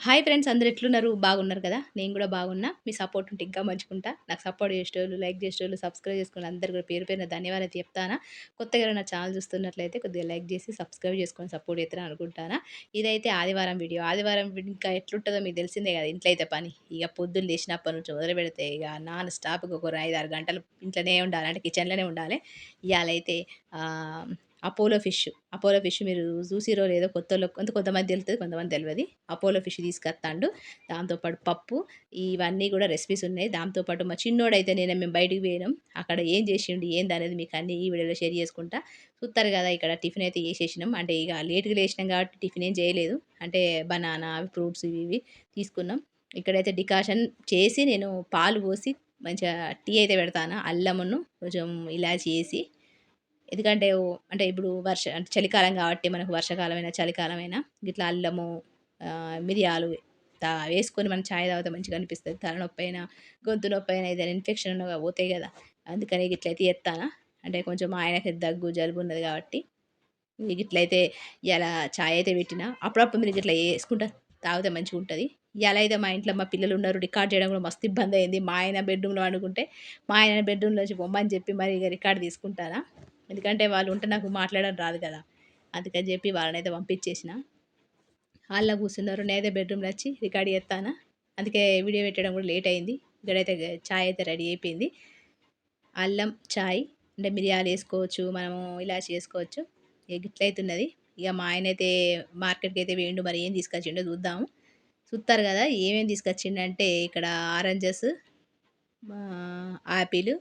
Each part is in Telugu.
హాయ్ ఫ్రెండ్స్ అందరు ఎట్లున్నారు? బాగున్నారు కదా? నేను కూడా బాగున్నా. మీ సపోర్ట్ ఉంటే ఇంకా మంచుకుంటా. నాకు సపోర్ట్ చేసేటోళ్ళు లైక్ చేసేటోళ్ళు సబ్స్క్రైబ్ చేసుకుని అందరు కూడా పేరు పేరున ధన్యవాదాలు చెప్తానా. కొత్తగా నా ఛానల్ చూస్తున్నట్లయితే కొద్దిగా లైక్ చేసి సబ్స్క్రైబ్ చేసుకొని సపోర్ట్ చేస్తాను అనుకుంటానా. ఇదైతే ఆదివారం వీడియో. ఆదివారం ఇంకా ఎట్లుంటుందో మీకు తెలిసిందే కదా ఇంట్లో అయితే పని. ఇక పొద్దున్న లేచినప్పటి నుంచి మొదలు పెడితే ఇక నాన్ స్టాప్కి ఒక ఐదు ఆరు గంటలు ఇంట్లోనే ఉండాలి. అంటే కిచెన్లోనే ఉండాలి. ఇవాళ అయితే అపోలో ఫిష్ అపోలో ఫిష్ మీరు చూసిరో లేదో కొత్త కొంత కొంతమంది తెలుస్తుంది కొంతమంది తెలియదు అపోలో ఫిష్ తీసుకొస్తాడు దాంతోపాటు పప్పు ఇవన్నీ కూడా రెసిపీస్ ఉన్నాయి. దాంతోపాటు మా చిన్నోడైతే నేను మేము బయటికి పోయినాం. అక్కడ ఏం చేసిండు ఏంది అనేది మీకు అన్ని ఈ వీడియోలో షేర్ చేసుకుంటా. చూస్తారు కదా ఇక్కడ టిఫిన్ అయితే చేసేసినాం. అంటే ఇక లేట్గా లేచినాం కాబట్టి టిఫిన్ ఏం చేయలేదు. అంటే బనానా ఫ్రూట్స్ ఇవి ఇవి తీసుకున్నాం. ఇక్కడైతే డికాషన్ చేసి నేను పాలు పోసి మంచిగా టీ అయితే పెడతాను అల్లమును కొంచెం ఇలా చేసి ఎందుకంటే అంటే ఇప్పుడు వర్ష అంటే చలికాలం కాబట్టి మనకు వర్షాకాలమైనా చలికాలమైనా ఇట్లా అల్లము మిరియాలు తా వేసుకొని మనం ఛాయ్ తాగితే మంచిగా అనిపిస్తుంది. తలనొప్పి అయినా గొంతు నొప్పి అయినా ఏదైనా ఇన్ఫెక్షన్ ఉన్నా పోతాయి కదా. అందుకని ఇట్లయితే ఎత్తానా అంటే కొంచెం ఆయనకి దగ్గు జలుబు ఉన్నది కాబట్టి ఇట్లయితే ఇలా ఛాయ్ అయితే పెట్టిన. అప్పుడప్పుడు మీరు ఇట్లా వేసుకుంటా తాగితే మంచిగా ఉంటుంది. ఇలా అయితే మా ఇంట్లో మా పిల్లలు ఉన్నారు రికార్డ్ చేయడం కూడా మస్తు ఇబ్బంది అయింది. మా ఆయన బెడ్రూమ్లో అనుకుంటే మా ఆయన బెడ్రూమ్లోంచి బొమ్మని చెప్పి మరి ఇక రికార్డ్ తీసుకుంటారా ఎందుకంటే వాళ్ళు ఉంటే నాకు మాట్లాడడం రాదు కదా. అందుకని చెప్పి వాళ్ళనైతే పంపించేసిన. హాల్లో కూర్చున్నారు నేనైతే బెడ్రూమ్లో వచ్చి రికార్డ్ చేస్తాను? అందుకే వీడియో పెట్టడం కూడా లేట్ అయింది. ఇక్కడైతే ఛాయ్ అయితే రెడీ అయిపోయింది. అల్లం ఛాయ్ అంటే మిరియాలు వేసుకోవచ్చు మనము ఇలా చేసుకోవచ్చు ఇట్లయితున్నది ఇక మా ఆయన అయితే మార్కెట్కి అయితే వేయండు మరి ఏం తీసుకొచ్చిండో చూద్దాము. చూస్తారు కదా ఏమేమి తీసుకొచ్చిండంటే ఇక్కడ ఆరెంజెస్ యాపిల్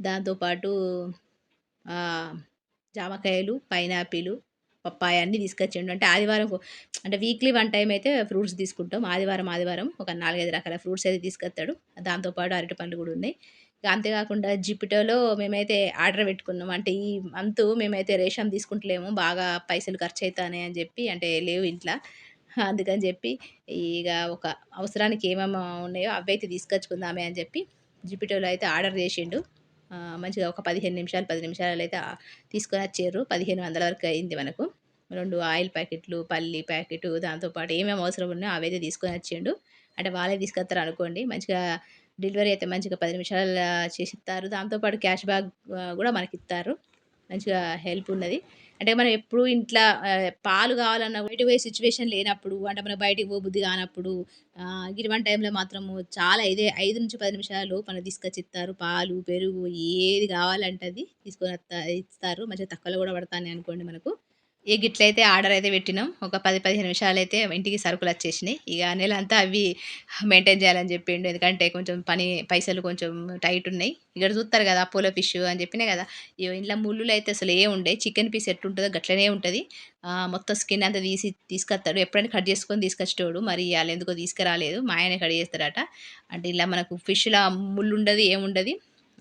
దాంతోపాటు జామకాయలు పైనాపిల్ పప్పాయ అన్నీ తీసుకొచ్చిండు. అంటే ఆదివారం అంటే వీక్లీ వన్ టైం అయితే ఫ్రూట్స్ తీసుకుంటాం. ఆదివారం ఆదివారం ఒక నాలుగైదు రకాల ఫ్రూట్స్ అయితే తీసుకొస్తాడు. దాంతోపాటు అరటి పండ్లు కూడా ఉన్నాయి. అంతేకాకుండా జిపిటోలో మేమైతే ఆర్డర్ పెట్టుకున్నాం. అంటే ఈ మంత్ మేమైతే రేషన్ తీసుకుంటలేము. బాగా పైసలు ఖర్చు అవుతాయి అని చెప్పి అంటే లేవు ఇంట్లో. అందుకని చెప్పి ఇక ఒక అవసరానికి ఏమేమి ఉన్నాయో అవి అయితే తీసుకొచ్చుకుందామే అని చెప్పి జిపిటోలో అయితే ఆర్డర్ చేసిండు. మంచిగా ఒక పదిహేను నిమిషాలు పది నిమిషాలు అయితే తీసుకొని వచ్చారు పదిహేను వందల వరకు అయింది మనకు. రెండు ఆయిల్ ప్యాకెట్లు పల్లి ప్యాకెట్ దాంతోపాటు ఏమేమి అవసరం ఉన్నాయో అవైతే తీసుకొని వచ్చిండు అంటే వాళ్ళే తీసుకొస్తారు అనుకోండి. మంచిగా డెలివరీ అయితే మంచిగా పది నిమిషాలు చేసి ఇస్తారు. దాంతోపాటు క్యాష్ బ్యాక్ కూడా మనకి ఇస్తారు. మంచిగా హెల్ప్ ఉన్నది. అంటే మనం ఎప్పుడు ఇంట్లో పాలు కావాలన్నా బయట పోయే సిచ్యువేషన్ లేనప్పుడు అంటే మనం బయటికి పో బుద్ధి కానప్పుడు ఇటువంటి టైంలో మాత్రము చాలా ఇదే ఐదు నుంచి పది నిమిషాలు మనం తీసుకొచ్చి ఇస్తారు పాలు పెరుగు ఏది కావాలంటే అది తీసుకొని ఇస్తారు. మంచిగా తక్కువలో కూడా పడతానే అనుకోండి మనకు. ఏ గిట్లయితే ఆర్డర్ అయితే పెట్టినాం ఒక పది పదిహేను నిమిషాలు అయితే ఇంటికి సరుకులు వచ్చేసినాయి. ఇక నెల అంతా అవి మెయింటైన్ చేయాలని చెప్పిండు. ఎందుకంటే కొంచెం పని పైసలు కొంచెం టైట్ ఉన్నాయి. ఇక్కడ చూస్తారు కదా అపోలో ఫిష్ అని చెప్పినా కదా ఇంట్లో ముళ్ళులు అయితే అసలు ఏ ఉండే చికెన్ పీస్ ఎట్టుంటుందో గట్లనే ఉంటుంది. మొత్తం స్కిన్ అంతా తీసి తీసుకొస్తాడు. ఎప్పుడైనా కట్ చేసుకొని తీసుకొచ్చేటోడు. మరి వాళ్ళు ఎందుకో తీసుకురాలేదు. మా ఆయన కట్ చేస్తాడట. అంటే ఇలా మనకు ఫిష్లో ముళ్ళు ఉండదు ఏముండదు.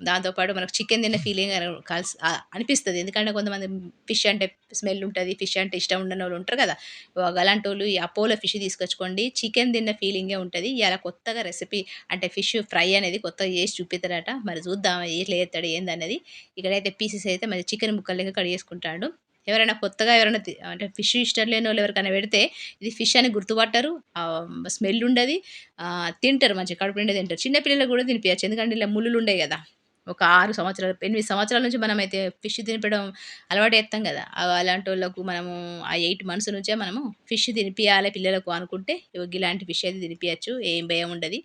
దాంతోపాటు మనకు చికెన్ తిన్న ఫీలింగ్ కలిసి అనిపిస్తుంది. ఎందుకంటే కొంతమంది ఫిష్ అంటే స్మెల్ ఉంటుంది ఫిష్ అంటే ఇష్టం ఉండని వాళ్ళు ఉంటారు కదా. అలాంటి వాళ్ళు ఈ అపోలో ఫిష్ తీసుకొచ్చుకోండి చికెన్ తిన్న ఫీలింగే ఉంటుంది. ఇలా కొత్తగా రెసిపీ అంటే ఫిష్ ఫ్రై అనేది కొత్తగా చేసి చూపిస్తారట మరి చూద్దాం ఎట్లా చేస్తాడు ఏందన్నది ఇక్కడైతే పీసెస్ అయితే మరి చికెన్ ముక్కలు లెక్క కట్ చేసుకుంటాడు. ఎవరైనా కొత్తగా ఎవరైనా అంటే ఫిష్ ఇష్టం లేని వాళ్ళు ఎవరికైనా పెడితే ఇది ఫిష్ అని గుర్తుపట్టరు. స్మెల్ ఉండదు. తింటారు మంచిగా కడుపు నిండా తింటారు. చిన్నపిల్లలు కూడా తినిపించచ్చు ఎందుకంటే ఇలా ముళ్ళు ఉండేవి కదా. ఒక ఆరు సంవత్సరాలు ఎనిమిది సంవత్సరాల నుంచి మనం అయితే ఫిష్ తినిపడం అలవాటు చేస్తాం కదా. అలాంటి వాళ్ళకు మనము ఆ ఎయిట్ మంత్స్ నుంచే మనము ఫిష్ తినిపించాలి పిల్లలకు అనుకుంటే ఇలాంటి ఫిష్ అయితే తినిపించచ్చు ఏం భయం ఉండదు.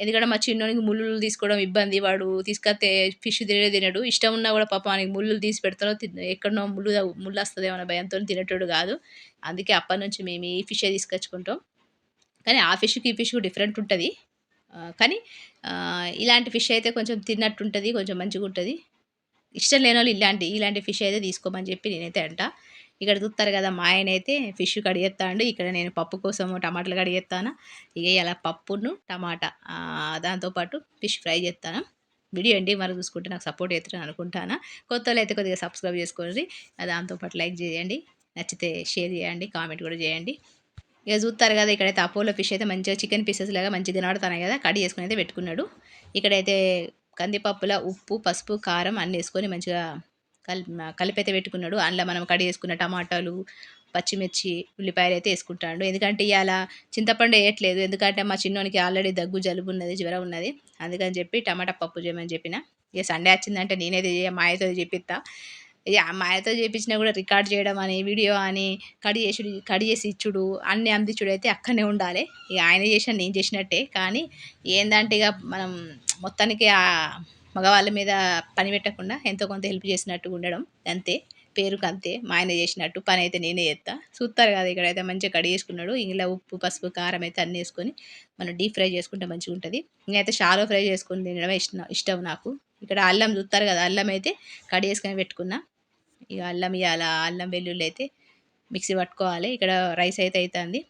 ఎందుకంటే మా చిన్నోనికి ముళ్ళు తీసుకోవడం ఇబ్బంది వాడు తీసుకొస్తే ఫిష్ తినే తినడు. ఇష్టం ఉన్నా కూడా పాప ఆయనకి ముళ్ళు తీసి పెడతానో ఎక్కడనో ముళ్ళు ముళ్ళు వస్తుందేమో అన్న భయంతో తినేటోడు కాదు. అందుకే అప్పటి నుంచి మేము ఈ ఫిష్ తీసుకొచ్చుకుంటాం. కానీ ఆ ఫిష్కి ఈ ఫిష్కి డిఫరెంట్ ఉంటుంది. కానీ ఇలాంటి ఫిష్ అయితే కొంచెం తిన్నట్టు ఉంటుంది కొంచెం మంచిగా ఉంటుంది ఇష్టం లేని వాళ్ళు ఇలాంటి ఇలాంటి ఫిష్ అయితే తీసుకోమని చెప్పి నేనైతే అంట. ఇక్కడ చూస్తారు కదా మా ఆయన అయితే ఫిష్ కడిగేస్తాడు ఇక్కడ నేను పప్పు కోసం టమాటాలు కడిగేస్తాను ఇక ఇలా పప్పును టమాటా దాంతోపాటు ఫిష్ ఫ్రై చేస్తాను వీడియో అండి మరి చూసుకుంటే నాకు సపోర్ట్ చేస్తాను అనుకుంటాను. కొత్త అయితే కొద్దిగా సబ్స్క్రైబ్ చేసుకోండి. దాంతోపాటు లైక్ చేయండి. నచ్చితే షేర్ చేయండి. కామెంట్ కూడా చేయండి. ఇక చూస్తారు కదా ఇక్కడైతే అపోలో ఫిష్ అయితే మంచిగా చికెన్ పీసెస్ లాగా మంచిగా తినబడుతున్నాయి కదా కడి చేసుకుని అయితే పెట్టుకున్నాడు. ఇక్కడైతే కందిపప్పుల ఉప్పు పసుపు కారం అన్నీ వేసుకొని మంచిగా కలిపి కలిపైతే అయితే పెట్టుకున్నాడు. అందులో మనం కడి చేసుకున్న టమాటాలు పచ్చిమిర్చి ఉల్లిపాయలు అయితే వేసుకుంటాడు. ఎందుకంటే ఇవాళ చింతపండు వేయట్లేదు. ఎందుకంటే మా చిన్నోనికి ఆల్రెడీ దగ్గు జలుబు ఉన్నది జ్వరం ఉన్నది. అందుకని చెప్పి టమాటా పప్పు చేయమని చెప్పిన. ఇక సండే వచ్చిందంటే నేనైతే చేయ మా ఆయనతో చెప్పిస్తా మా ఆయనతో చేపించినా కూడా రికార్డ్ చేయడం అని వీడియో అని కడి చేసుడు కడి చేసి ఇచ్చుడు అన్నీ అందించుడు అయితే అక్కడనే ఉండాలి. ఇక ఆయన చేసిన నేను చేసినట్టే. కానీ ఏందంటే ఇక మనం మొత్తానికి ఆ మగవాళ్ళ మీద పని పెట్టకుండా ఎంతో కొంత హెల్ప్ చేసినట్టు ఉండడం అంతే. పేరుకు అంతే. మా ఆయన చేసినట్టు పని అయితే నేనే చేస్తా చూస్తారు కదా ఇక్కడైతే మంచిగా కడి చేసుకున్నాడు. ఇంట్లో ఉప్పు పసుపు కారం అయితే అన్నీ వేసుకొని మనం డీప్ ఫ్రై చేసుకుంటే మంచిగా ఉంటుంది. నేనైతే షాలో ఫ్రై చేసుకుని తినడమే ఇష్టం ఇష్టం నాకు. ఇక్కడ అల్లం చూస్తారు కదా అల్లం అయితే కడి చేసుకొని పెట్టుకున్నా. ఇక అల్లం ఇవ్వాలి అల్లం వెల్లుల్లి అయితే మిక్సీ పట్టుకోవాలి. ఇక్కడ రైస్ అయితే అవుతుంది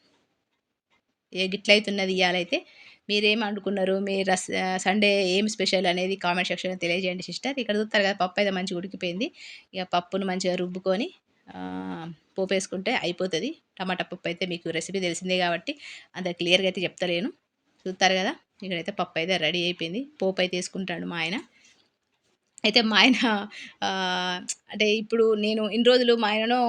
ఇక గిట్ల అవుతున్నది ఇవ్వాలైతే మీరేం అనుకున్నారు మీ రస్ సండే ఏం స్పెషల్ అనేది కామెంట్ సెక్షన్లో తెలియజేయండి సిస్టర్. ఇక్కడ చూస్తారు కదా పప్పు అయితే మంచిగా ఉడికిపోయింది. ఇక పప్పును మంచిగా రుబ్బుకొని పోపు వేసుకుంటే అయిపోతుంది. టమాటా పప్పు అయితే మీకు రెసిపీ తెలిసిందే కాబట్టి అంత క్లియర్గా అయితే చెప్తలేను. చూస్తారు కదా ఇక్కడైతే పప్పు అయితే రెడీ అయిపోయింది. పోపు అయితే వేసుకుంటాడు మా ఆయన. అయితే మా ఆయన అంటే ఇప్పుడు నేను ఇన్ని రోజులు మా ఆయనను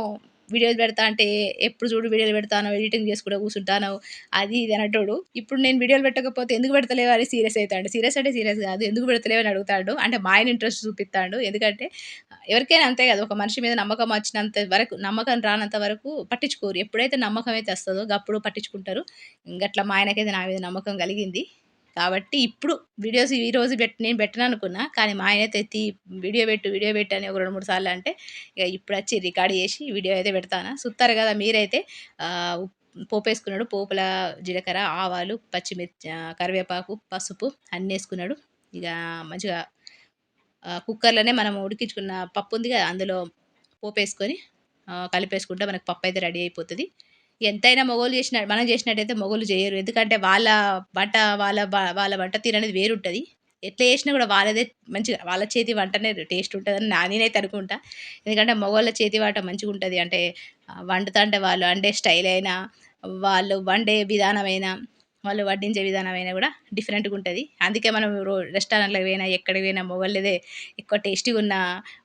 వీడియోలు పెడతా అంటే ఎప్పుడు చూడు వీడియోలు పెడతాను ఎడిటింగ్ చేసుకుంటూ కూర్చుంటాను అది ఇది అనటోడు ఇప్పుడు నేను వీడియోలు పెట్టకపోతే ఎందుకు పెడతలేవు అని సీరియస్ అవుతాడు. సీరియస్ అంటే సీరియస్ కాదు. ఎందుకు పెడతలేవు అని అడుగుతాడు. అంటే మా ఆయన ఇంట్రెస్ట్ చూపిస్తాడు. ఎందుకంటే ఎవరికైనా అంతే కదా ఒక మనిషి మీద నమ్మకం వచ్చినంత వరకు నమ్మకం రానంత వరకు పట్టించుకోరు. ఎప్పుడైతే నమ్మకం అయితే వస్తుందో అప్పుడు పట్టించుకుంటారు. ఇంకట్లా మా ఆయనకైతే నా మీద నమ్మకం కలిగింది. కాబట్టి ఇప్పుడు వీడియోస్ ఈరోజు పెట్టి నేను పెట్టను అనుకున్నా కానీ మా ఆయన తెత్తి వీడియో పెట్టు వీడియో పెట్టు అని ఒక రెండు మూడు సార్లు అంటే ఇక ఇప్పుడు వచ్చి రికార్డ్ చేసి వీడియో అయితే పెడతాను. చూస్తారు కదా మీరైతే పోపు వేసుకున్నాడు పోపుల జీలకర్ర ఆవాలు పచ్చిమిర్చి కరివేపాకు పసుపు అన్నీ వేసుకున్నాడు. ఇక మంచిగా కుక్కర్లోనే మనం ఉడికించుకున్న పప్పు ఉంది కదా అందులో పోపు వేసుకొని కలిపేసుకుంటే మనకు పప్పు అయితే రెడీ అయిపోతుంది. ఎంతైనా మొగోలు చేసిన మనం చేసినట్టయితే మొగోలు చేయరు. ఎందుకంటే వాళ్ళ వంట వాళ్ళ వాళ్ళ వంట తీరు అనేది వేరుంటుంది. ఎట్లా చేసినా కూడా వాళ్ళదే మంచిగా వాళ్ళ చేతి వంటనే టేస్ట్ ఉంటుందని నా నేనైతే అనుకుంటా. ఎందుకంటే మగవాళ్ళ చేతి వంట మంచిగా ఉంటుంది. అంటే వండుతా అంటే వాళ్ళు వండే స్టైల్ అయినా వాళ్ళు వండే విధానమైనా వాళ్ళు వడ్డించే విధానమైనా కూడా డిఫరెంట్గా ఉంటుంది. అందుకే మనం రో రెస్టారెంట్లకు పోయినా ఎక్కడికి పోయినా మొగళ్ళదే ఎక్కువ టేస్టీగా ఉన్న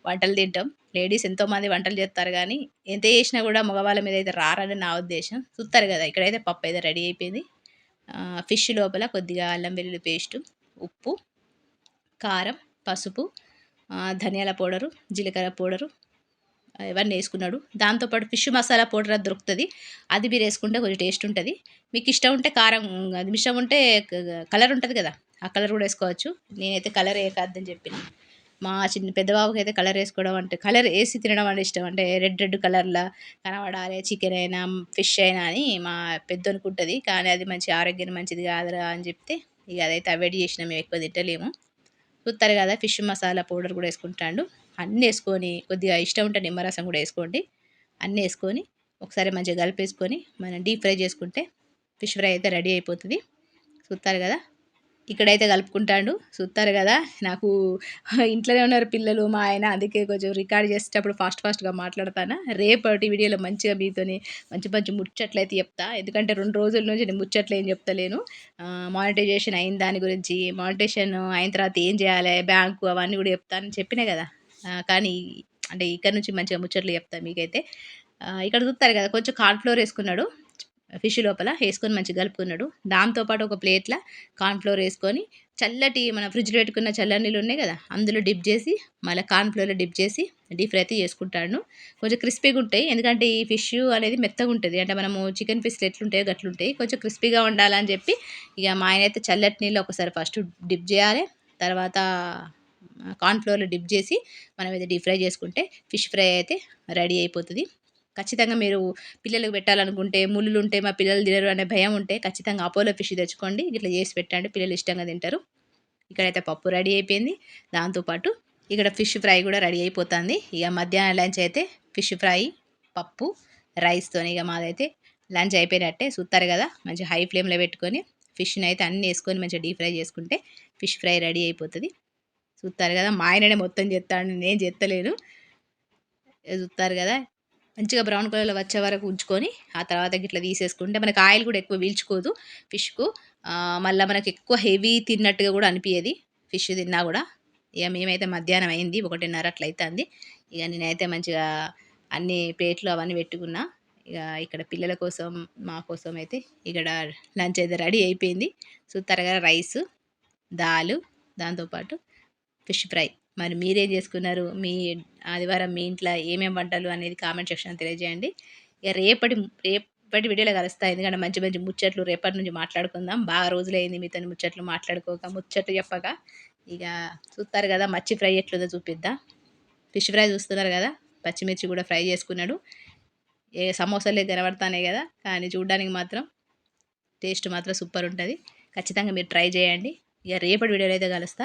వంటలు తింటాం. లేడీస్ ఎంతోమంది వంటలు చేస్తారు కానీ ఎంత చేసినా కూడా మగవాళ్ళ మీద అయితే రారని నా ఉద్దేశం. చూస్తారు కదా ఇక్కడైతే పప్పు అయితే రెడీ అయిపోయింది. ఫిష్ లోపల కొద్దిగా అల్లం వెల్లుల్లి పేస్టు ఉప్పు కారం పసుపు ధనియాల పౌడరు జీలకర్ర పౌడరు ఇవన్నీ వేసుకున్నాడు. దాంతోపాటు ఫిష్ మసాలా పౌడర్ అది దొరుకుతుంది. అది మీరు వేసుకుంటే కొంచెం టేస్ట్ ఉంటుంది. మీకు ఇష్టం ఉంటే కారం అది ఇష్టం ఉంటే కలర్ ఉంటుంది కదా ఆ కలర్ కూడా వేసుకోవచ్చు. నేనైతే కలర్ వేయకద్దని చెప్పిన. మా చిన్న పెద్దబాబుకి అయితే కలర్ వేసుకోవడం అంటే కలర్ వేసి తినడం అంటే ఇష్టం. అంటే రెడ్ రెడ్ కలర్లో కనబడాలి చికెన్ అయినా ఫిష్ అయినా అని మా పెద్ద అనుకుంటుంది కానీ అది మంచి ఆరోగ్యం మంచిది కాదురా అని చెప్తే ఇక అదైతే అవాయిడ్ చేసినా మేము ఎక్కువ తింటలేము చూస్తారు కదా ఫిష్ మసాలా పౌడర్ కూడా వేసుకుంటాడు. అన్నీ వేసుకొని కొద్దిగా ఇష్టం ఉంటే నిమ్మరసం కూడా వేసుకోండి. అన్నీ వేసుకొని ఒకసారి మంచిగా కలిపేసుకొని మనం డీప్ ఫ్రై చేసుకుంటే ఫిష్ ఫ్రై అయితే రెడీ అయిపోతుంది. చూస్తారు కదా? ఇక్కడైతే కలుపుకుంటాడు. చూస్తారు కదా? నాకు ఇంట్లోనే ఉన్నారు పిల్లలు మా ఆయన. అందుకే కొంచెం రికార్డ్ చేసేటప్పుడు ఫాస్ట్ ఫాస్ట్గా మాట్లాడతాను. రేపటి వీడియోలో మంచిగా మీతోని మంచి మంచి ముచ్చట్లు అయితే చెప్తా. ఎందుకంటే రెండు రోజుల నుంచి నేను ముచ్చట్లు ఏం చెప్తలేను. మానిటైజేషన్ అయిన దాని గురించి మానిటైజేషన్ అయిన తర్వాత ఏం చేయాలి బ్యాంకు అవన్నీ కూడా చెప్తానని చెప్పినా కదా? కానీ అంటే ఇక్కడ నుంచి మంచిగా ముచ్చట్లు చెప్తాను మీకైతే. ఇక్కడ చూస్తారు కదా కొంచెం కార్న్ఫ్లోర్ వేసుకున్నాడు. ఫిష్ లోపల వేసుకొని మంచిగా కలుపుకున్నాడు. దాంతోపాటు ఒక ప్లేట్లో కార్న్ఫ్లోర్ వేసుకొని చల్లటి మన ఫ్రిడ్జ్లో పెట్టుకున్న చల్ల నీళ్ళు ఉన్నాయి కదా అందులో డిప్ చేసి మళ్ళీ కార్న్ఫ్లోర్లో డిప్ చేసి డీప్ ఫ్రై అయితే చేసుకుంటాను కొంచెం క్రిస్పీగా ఉంటాయి ఎందుకంటే ఈ ఫిష్ అనేది మెత్తగా ఉంటుంది. అంటే మనము చికెన్ ఫిష్లు ఎట్లుంటాయో గట్లుంటాయి కొంచెం క్రిస్పీగా ఉండాలని చెప్పి ఇక మా ఆయన అయితే చల్లటి నీళ్ళు ఒకసారి ఫస్ట్ డిప్ చేయాలి. తర్వాత కార్న్ఫ్లోర్లో డిప్ చేసి మనం అయితే డీప్ ఫ్రై చేసుకుంటే ఫిష్ ఫ్రై అయితే రెడీ అయిపోతుంది. ఖచ్చితంగా మీరు పిల్లలకు పెట్టాలనుకుంటే ముళ్ళు ఉంటే మా పిల్లలు తినరు అనే భయం ఉంటే ఖచ్చితంగా అపోలో ఫిష్ తెచ్చుకోండి ఇట్లా చేసి పెట్టండి పిల్లలు ఇష్టంగా తింటారు. ఇక్కడైతే పప్పు రెడీ అయిపోయింది. దాంతోపాటు ఇక్కడ ఫిష్ ఫ్రై కూడా రెడీ అయిపోతుంది. ఇక మధ్యాహ్నం లంచ్ అయితే ఫిష్ ఫ్రై పప్పు రైస్తో ఇక మాదైతే లంచ్ అయిపోయినట్టే చూస్తారు కదా. మంచి హై ఫ్లేమ్లో పెట్టుకొని ఫిష్ని అయితే అన్నీ వేసుకొని మంచిగా డీప్ ఫ్రై చేసుకుంటే ఫిష్ ఫ్రై రెడీ అయిపోతుంది. చూస్తారు కదా మా ఆయననే మొత్తం చేస్తాడు నేను చెత్తలేను. చూస్తారు కదా మంచిగా బ్రౌన్ కలర్లో వచ్చే వరకు ఉంచుకొని ఆ తర్వాత గిట్లా తీసేసుకుంటే మనకి ఆయిల్ కూడా ఎక్కువ పీల్చుకోదు ఫిష్కు. మళ్ళీ మనకు ఎక్కువ హెవీ తిన్నట్టుగా కూడా అనిపించేది ఫిష్ తిన్నా కూడా. ఇక మేమైతే మధ్యాహ్నం అయింది ఒకటిన్నర అట్లా అవుతుంది ఇక నేనైతే మంచిగా అన్ని ప్లేట్లు అవన్నీ పెట్టుకున్నా. ఇక ఇక్కడ పిల్లల కోసం మా కోసం అయితే ఇక్కడ లంచ్ అయితే రెడీ అయిపోయింది. సో త్వరగా రైస్ దాలు దాంతోపాటు ఫిష్ ఫ్రై. మరి మీరేం చేసుకున్నారు మీ ఆదివారం మీ ఇంట్లో ఏమేమి వంటలు అనేది కామెంట్ సెక్షన్ తెలియజేయండి. ఇక రేపటి రేపటి వీడియోలో కలుస్తా ఎందుకంటే మంచి మంచి ముచ్చట్లు రేపటి నుంచి మాట్లాడుకుందాం. బాగా రోజులైంది మీతో ముచ్చట్లు మాట్లాడుకోక ముచ్చట్లు చెప్పక. ఇక చూస్తారు కదా మచ్చి ఫ్రై ఎట్లుందో చూపిద్దాం. ఫిష్ ఫ్రై చూస్తున్నారు కదా పచ్చిమిర్చి కూడా ఫ్రై చేసుకున్నాడు. ఏ సమోసాలే కనబడతానే కదా కానీ చూడడానికి మాత్రం టేస్ట్ మాత్రం సూపర్ ఉంటుంది. ఖచ్చితంగా మీరు ట్రై చేయండి. ఇక రేపటి వీడియోలో అయితే కలుస్తా.